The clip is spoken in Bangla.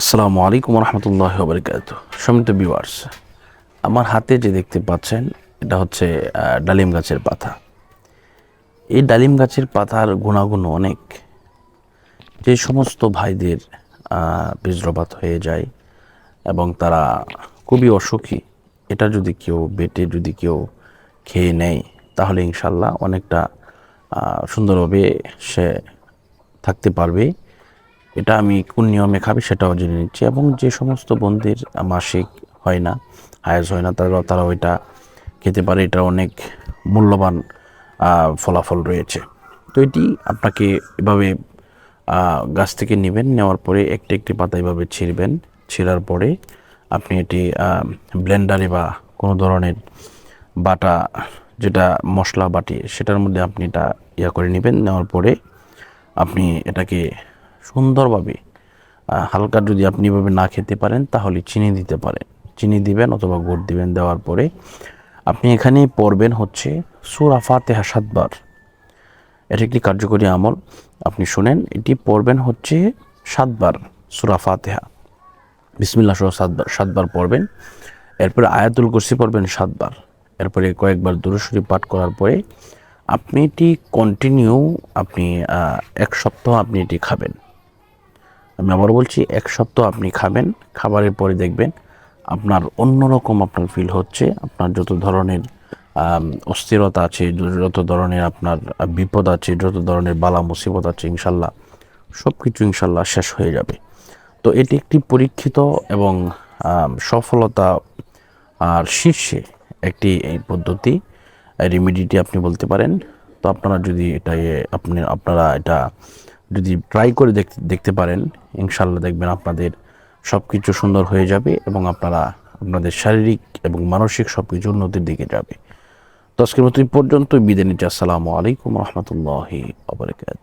আসসালামু আলাইকুম রহমতুল্লাহ বরকাত সমিত বিওয়ার্স আমার হাতে যে দেখতে পাচ্ছেন, এটা হচ্ছে ডালিম গাছের পাতা। এই ডালিম গাছের পাতার গুণাগুণ অনেক। যে সমস্ত ভাইদের বীজ্রপাত হয়ে যায় এবং তারা খুবই অসুখী, এটা যদি কেউ বেটে, যদি কেউ খেয়ে নেয়, তাহলে ইনশাল্লাহ অনেকটা সুন্দরভাবে সে থাকতে পারবে। এটা আমি কোন নিয়মে খাবে সেটাও জেনে নিচ্ছি। এবং যে সমস্ত বন্ধুর মাসিক হয় না হায়াজ হয় না তারা তারা ওইটা খেতে পারে এটা অনেক মূল্যবান ফলাফল রয়েছে। তো এটি আপনাকে এভাবে গাছ থেকে নেবেন, নেওয়ার পরে একটি একটি পাতা এভাবে ছিঁড়বেন। ছিঁড়ার পরে আপনি এটি ব্লেন্ডারে বা কোনো ধরনের বাটা, যেটা মশলা বাটি, সেটার মধ্যে আপনি এটা ইয়া করে নেবেন। নেওয়ার পরে আপনি এটাকে সুন্দরভাবে হালকা যদি আপনি এভাবে না খেতে পারেন, তাহলে চিনি দিতে পারেন। চিনি দিবেন অথবা গুড় দিবেন দেওয়ার পরে। আপনি এখানে পড়বেন হচ্ছে সুরা ফাতেহা সাতবার। এটা একটি কার্যকরী আমল। আপনি শুনেন, এটি পড়বেন হচ্ছে সাতবার, সুরা ফাতেহা। বিসমিল্লা সহ সাতবার সাতবার পড়বেন। এরপরে আয়াতুল কুরসি পড়বেন সাতবার। এরপরে কয়েকবার দুরুশরী পাঠ করার পরে আপনি এটি কন্টিনিউ আপনি এক সপ্তাহ আপনি এটি খাবেন। আমি আবার বলছি, এক সপ্তাহ আপনি খাবেন, খাবারের পরে দেখবেন আপনার অন্যরকম আপনার ফিল হচ্ছে, আপনার যত ধরনের অস্থিরতা আছে, যত ধরনের আপনার বিপদ আছে, যত ধরনের বালা মুসিবত আছে, ইনশাল্লাহ সব কিছু ইনশাল্লাহ শেষ হয়ে যাবে। তো এটি একটি পরীক্ষিত এবং সফলতা আর শীর্ষে একটি এই পদ্ধতি রেমিডিটি আপনি বলতে পারেন। তো আপনারা যদি এটা আপনি, আপনারা এটা যদি ট্রাই করে দেখতে দেখতে পারেন ইনশাল্লাহ দেখবেন আপনাদের সব কিছু সুন্দর হয়ে যাবে এবং আপনারা আপনাদের শারীরিক এবং মানসিক সব কিছু উন্নতির দিকে যাবে। তো আজকের মতো পর্যন্ত বিদায় নিচ্ছি। আসসালামু আলাইকুম রহমতুল্লাহি আবরকাত